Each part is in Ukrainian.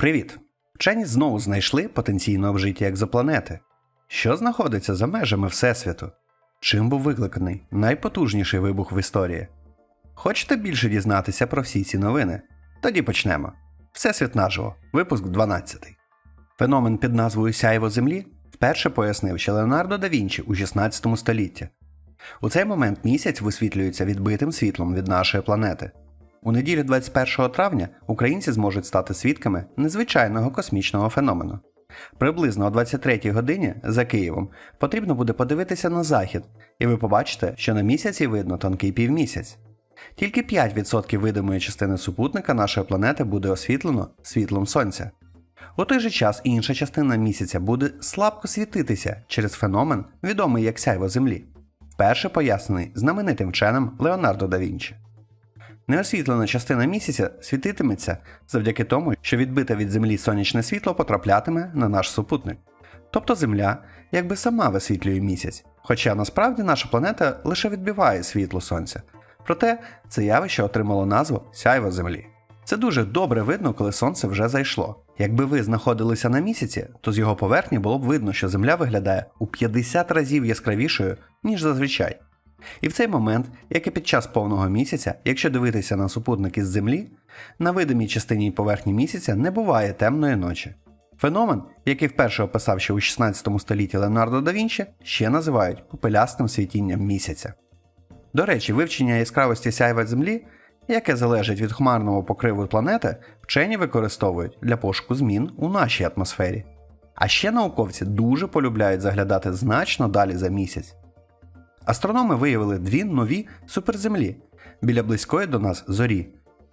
Привіт! Вчені знову знайшли потенційно обжиті екзопланети. Що знаходиться за межами Всесвіту? Чим був викликаний найпотужніший вибух в історії? Хочете більше дізнатися про всі ці новини? Тоді почнемо. Всесвіт наживо, випуск 12. Феномен під назвою Сяйво Землі вперше пояснив ще Леонардо да Вінчі у 16 столітті. У цей момент місяць висвітлюється відбитим світлом від нашої планети. У неділю 21 травня українці зможуть стати свідками незвичайного космічного феномену. Приблизно о 23 годині за Києвом потрібно буде подивитися на захід, і ви побачите, що на місяці видно тонкий півмісяць. Тільки 5% видимої частини супутника нашої планети буде освітлено світлом сонця. У той же час інша частина місяця буде слабко світитися через феномен, відомий як сяйво Землі, вперше пояснений знаменитим вченим Леонардо да Вінчі. Неосвітлена частина місяця світитиметься завдяки тому, що відбите від Землі сонячне світло потраплятиме на наш супутник. Тобто Земля якби сама висвітлює місяць, хоча насправді наша планета лише відбиває світло сонця. Проте це явище отримало назву сяйво Землі. Це дуже добре видно, коли сонце вже зайшло. Якби ви знаходилися на місяці, то з його поверхні було б видно, що Земля виглядає у 50 разів яскравішою, ніж зазвичай. І в цей момент, як і під час повного місяця, якщо дивитися на супутник із Землі, на видимій частині поверхні місяця не буває темної ночі. Феномен, який вперше описав ще у 16 столітті Леонардо да Вінчі, ще називають попелястим світінням місяця. До речі, вивчення яскравості сяйва Землі, яке залежить від хмарного покриву планети, вчені використовують для пошуку змін у нашій атмосфері. А ще науковці дуже полюбляють заглядати значно далі за місяць. Астрономи виявили дві нові суперземлі біля близької до нас зорі.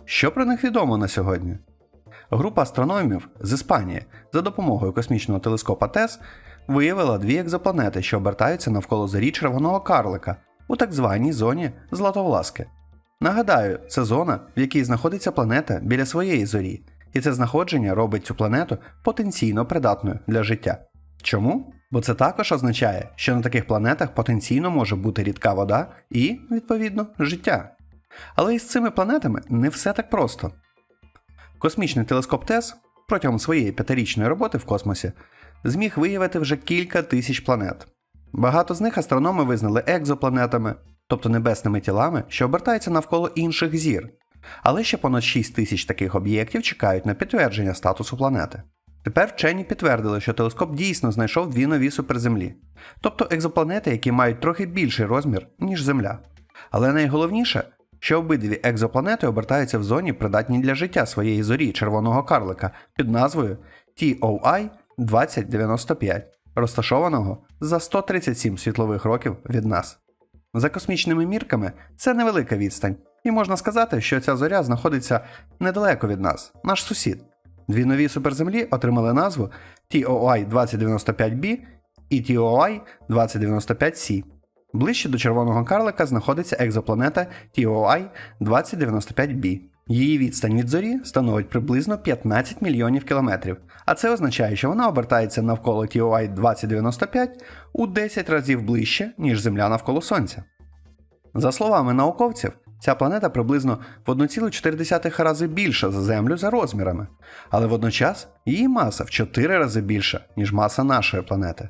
Що про них відомо на сьогодні? Група астрономів з Іспанії за допомогою космічного телескопа ТЕС виявила дві екзопланети, що обертаються навколо зорі червоного карлика у так званій зоні Златовласки. Нагадаю, це зона, в якій знаходиться планета біля своєї зорі, і це знаходження робить цю планету потенційно придатною для життя. Чому? Бо це також означає, що на таких планетах потенційно може бути рідка вода і, відповідно, життя. Але із цими планетами не все так просто. Космічний телескоп ТЕС протягом своєї п'ятирічної роботи в космосі зміг виявити вже кілька тисяч планет. Багато з них астрономи визнали екзопланетами, тобто небесними тілами, що обертаються навколо інших зір. Але ще понад 6 тисяч таких об'єктів чекають на підтвердження статусу планети. Тепер вчені підтвердили, що телескоп дійсно знайшов дві нові суперземлі, тобто екзопланети, які мають трохи більший розмір, ніж Земля. Але найголовніше, що обидві екзопланети обертаються в зоні, придатній для життя своєї зорі червоного карлика під назвою TOI 2095, розташованого за 137 світлових років від нас. За космічними мірками це невелика відстань, і можна сказати, що ця зоря знаходиться недалеко від нас, наш сусід. Дві нові суперземлі отримали назву TOI 2095b і TOI 2095c. Ближче до червоного карлика знаходиться екзопланета TOI 2095b. Її відстань від зорі становить приблизно 15 мільйонів кілометрів, а це означає, що вона обертається навколо TOI 2095 у 10 разів ближче, ніж Земля навколо Сонця. За словами науковців, ця планета приблизно в 1,4 рази більша за Землю за розмірами, але водночас її маса в 4 рази більша, ніж маса нашої планети.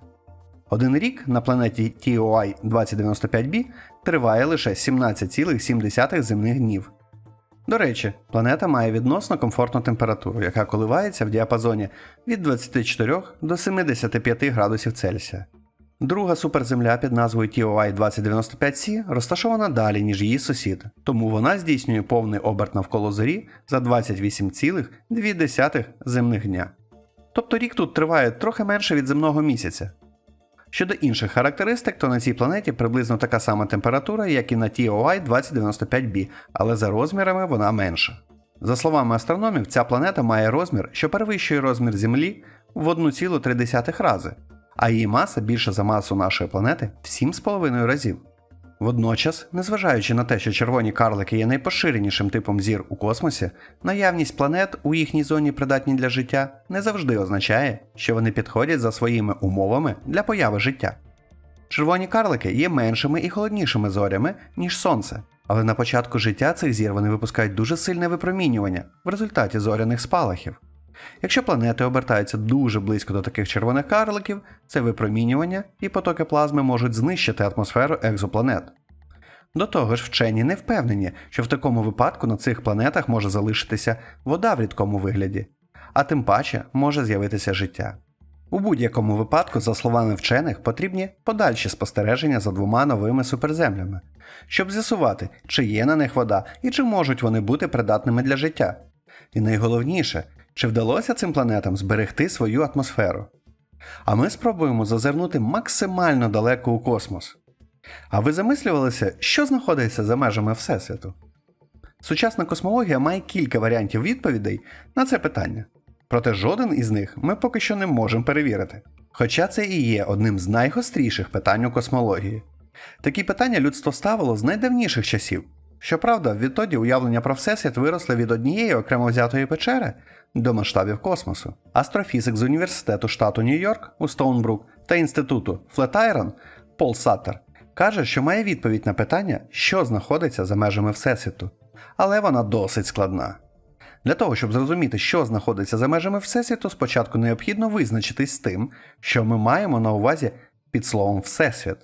Один рік на планеті TOI 2095b триває лише 17,7 земних днів. До речі, планета має відносно комфортну температуру, яка коливається в діапазоні від 24 до 75 градусів Цельсія. Друга суперземля під назвою TOI 2095c розташована далі, ніж її сусід, тому вона здійснює повний оберт навколо зорі за 28,2 земних дня. Тобто рік тут триває трохи менше від земного місяця. Щодо інших характеристик, то на цій планеті приблизно така сама температура, як і на TOI 2095b, але за розмірами вона менша. За словами астрономів, ця планета має розмір, що перевищує розмір Землі в 1,3 рази, а її маса більша за масу нашої планети в 7,5 разів. Водночас, незважаючи на те, що червоні карлики є найпоширенішим типом зір у космосі, наявність планет у їхній зоні придатні для життя не завжди означає, що вони підходять за своїми умовами для появи життя. Червоні карлики є меншими і холоднішими зорями, ніж Сонце, але на початку життя цих зір вони випускають дуже сильне випромінювання в результаті зоряних спалахів. Якщо планети обертаються дуже близько до таких червоних карликів, це випромінювання і потоки плазми можуть знищити атмосферу екзопланет. До того ж, вчені не впевнені, що в такому випадку на цих планетах може залишитися вода в рідкому вигляді, а тим паче може з'явитися життя. У будь-якому випадку, за словами вчених, потрібні подальші спостереження за двома новими суперземлями, щоб з'ясувати, чи є на них вода і чи можуть вони бути придатними для життя. І найголовніше, чи вдалося цим планетам зберегти свою атмосферу. А ми спробуємо зазирнути максимально далеко у космос. А ви замислювалися, що знаходиться за межами Всесвіту? Сучасна космологія має кілька варіантів відповідей на це питання. Проте жоден із них ми поки що не можемо перевірити. Хоча це і є одним з найгостріших питань у космології. Такі питання людство ставило з найдавніших часів. Щоправда, відтоді уявлення про Всесвіт виросли від однієї окремо взятої печери до масштабів космосу. Астрофізик з університету штату Нью-Йорк у Стоунбрук та інституту Флетайрон Пол Саттер каже, що має відповідь на питання, що знаходиться за межами Всесвіту. Але вона досить складна. Для того, щоб зрозуміти, що знаходиться за межами Всесвіту, спочатку необхідно визначитись з тим, що ми маємо на увазі під словом Всесвіт.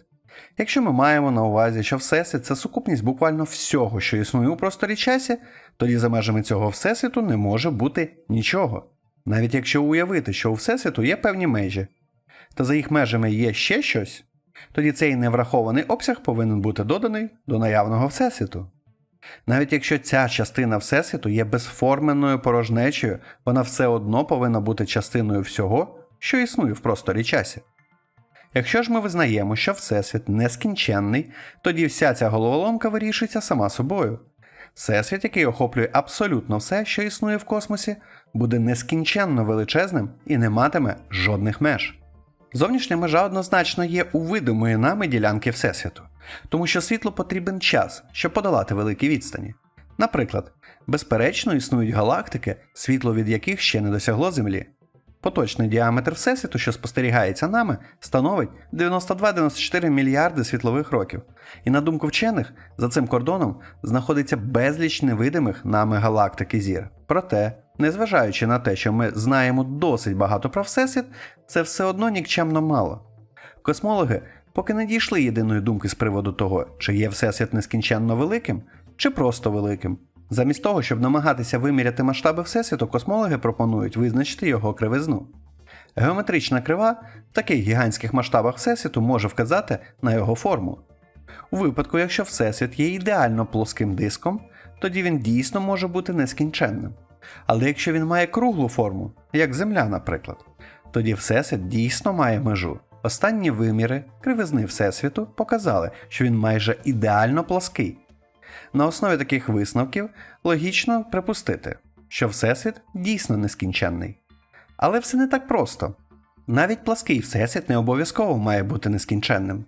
Якщо ми маємо на увазі, що Всесвіт це сукупність буквально всього, що існує у просторі часі, тоді за межами цього Всесвіту не може бути нічого. Навіть якщо уявити, що у Всесвіту є певні межі, та за їх межами є ще щось, тоді цей неврахований обсяг повинен бути доданий до наявного Всесвіту. Навіть якщо ця частина Всесвіту є безформеною порожнечею, вона все одно повинна бути частиною всього, що існує в просторі часі. Якщо ж ми визнаємо, що Всесвіт нескінченний, тоді вся ця головоломка вирішується сама собою. Всесвіт, який охоплює абсолютно все, що існує в космосі, буде нескінченно величезним і не матиме жодних меж. Зовнішня межа однозначно є у видимої нами ділянки Всесвіту, тому що світлу потрібен час, щоб подолати великі відстані. Наприклад, безперечно існують галактики, світло від яких ще не досягло Землі. Поточний діаметр Всесвіту, що спостерігається нами, становить 92-94 мільярди світлових років. І на думку вчених, за цим кордоном знаходиться безліч невидимих нами галактик і зір. Проте, незважаючи на те, що ми знаємо досить багато про Всесвіт, це все одно нікчемно мало. Космологи поки не дійшли єдиної думки з приводу того, чи є Всесвіт нескінченно великим, чи просто великим. Замість того, щоб намагатися виміряти масштаби Всесвіту, космологи пропонують визначити його кривизну. Геометрична крива в таких гігантських масштабах Всесвіту може вказати на його форму. У випадку, якщо Всесвіт є ідеально плоским диском, тоді він дійсно може бути нескінченним. Але якщо він має круглу форму, як Земля, наприклад, тоді Всесвіт дійсно має межу. Останні виміри кривизни Всесвіту показали, що він майже ідеально плоский. На основі таких висновків логічно припустити, що Всесвіт дійсно нескінченний. Але все не так просто. Навіть плаский Всесвіт не обов'язково має бути нескінченним.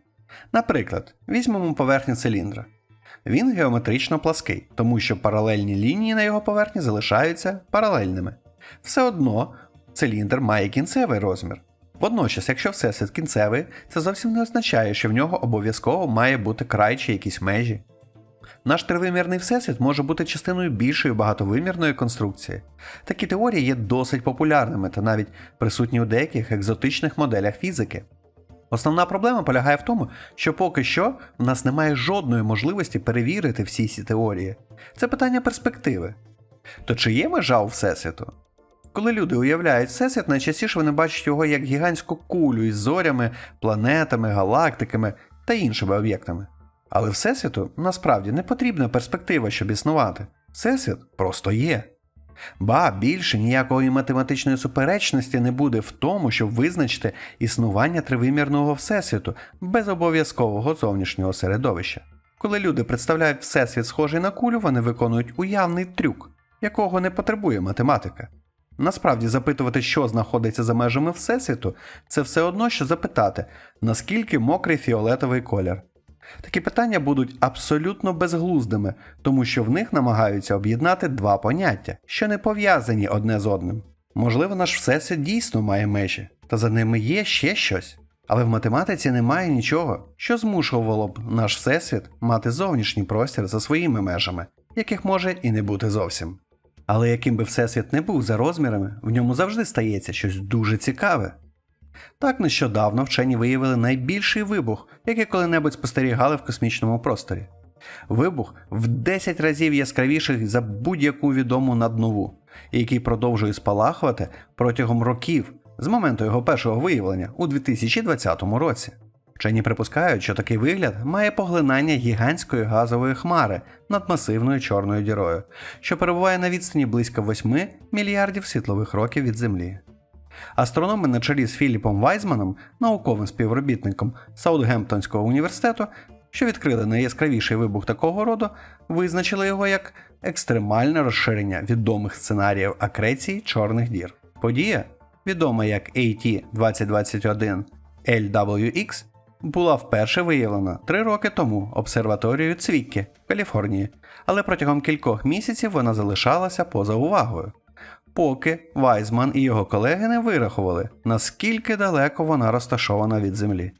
Наприклад, візьмемо поверхню циліндра. Він геометрично плаский, тому що паралельні лінії на його поверхні залишаються паралельними. Все одно циліндр має кінцевий розмір. Водночас, якщо всесвіт кінцевий, це зовсім не означає, що в нього обов'язково має бути край чи якісь межі. Наш тривимірний всесвіт може бути частиною більшої багатовимірної конструкції. Такі теорії є досить популярними та навіть присутні у деяких екзотичних моделях фізики. Основна проблема полягає в тому, що поки що в нас немає жодної можливості перевірити всі ці теорії. Це питання перспективи. То чи є межа у Всесвіту? Коли люди уявляють Всесвіт, найчастіше вони бачать його як гігантську кулю із зорями, планетами, галактиками та іншими об'єктами. Але Всесвіту насправді не потрібна перспектива, щоб існувати. Всесвіт просто є. Ба більше ніякої математичної суперечності не буде в тому, щоб визначити існування тривимірного всесвіту без обов'язкового зовнішнього середовища. Коли люди представляють всесвіт схожий на кулю, вони виконують уявний трюк, якого не потребує математика. Насправді запитувати, що знаходиться за межами Всесвіту, це все одно, що запитати, наскільки мокрий фіолетовий колір. Такі питання будуть абсолютно безглуздими, тому що в них намагаються об'єднати два поняття, що не пов'язані одне з одним. Можливо, наш всесвіт дійсно має межі, та за ними є ще щось. Але в математиці немає нічого, що змушувало б наш всесвіт мати зовнішній простір за своїми межами, яких може і не бути зовсім. Але яким би всесвіт не був за розмірами, в ньому завжди стається щось дуже цікаве. Так нещодавно вчені виявили найбільший вибух, який коли-небудь спостерігали в космічному просторі. Вибух в 10 разів яскравіший за будь-яку відому наднову, який продовжує спалахувати протягом років з моменту його першого виявлення у 2020 році. Вчені припускають, що такий вигляд має поглинання гігантської газової хмари над масивною чорною дірою, що перебуває на відстані близько 8 мільярдів світлових років від Землі. Астрономи на чолі з Філіпом Вайзманом, науковим співробітником Саутгемптонського університету, що відкрили найяскравіший вибух такого роду, визначили його як екстремальне розширення відомих сценаріїв акреції чорних дір. Подія, відома як AT 2021 LWX, була вперше виявлена три роки тому обсерваторією Цвіккі Каліфорнії, але протягом кількох місяців вона залишалася поза увагою. Поки Вайзман і його колеги не вирахували, наскільки далеко вона розташована від Землі.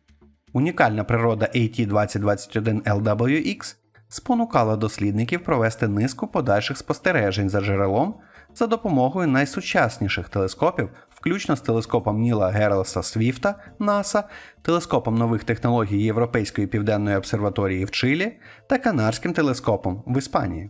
Унікальна природа AT2021 LWX спонукала дослідників провести низку подальших спостережень за джерелом за допомогою найсучасніших телескопів, включно з телескопом Ніла Герлса Свіфта НАСА, телескопом нових технологій Європейської південної обсерваторії в Чилі та канарським телескопом в Іспанії.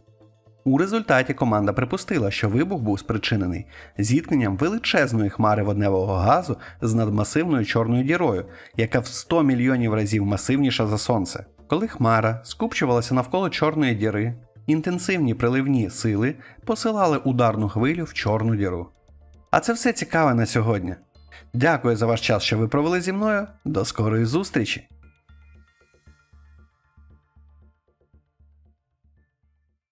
У результаті команда припустила, що вибух був спричинений зіткненням величезної хмари водневого газу з надмасивною чорною дірою, яка в 100 мільйонів разів масивніша за сонце. Коли хмара скупчувалася навколо чорної діри, інтенсивні приливні сили посилали ударну хвилю в чорну діру. А це все цікаве на сьогодні. Дякую за ваш час, що ви провели зі мною. До скорої зустрічі!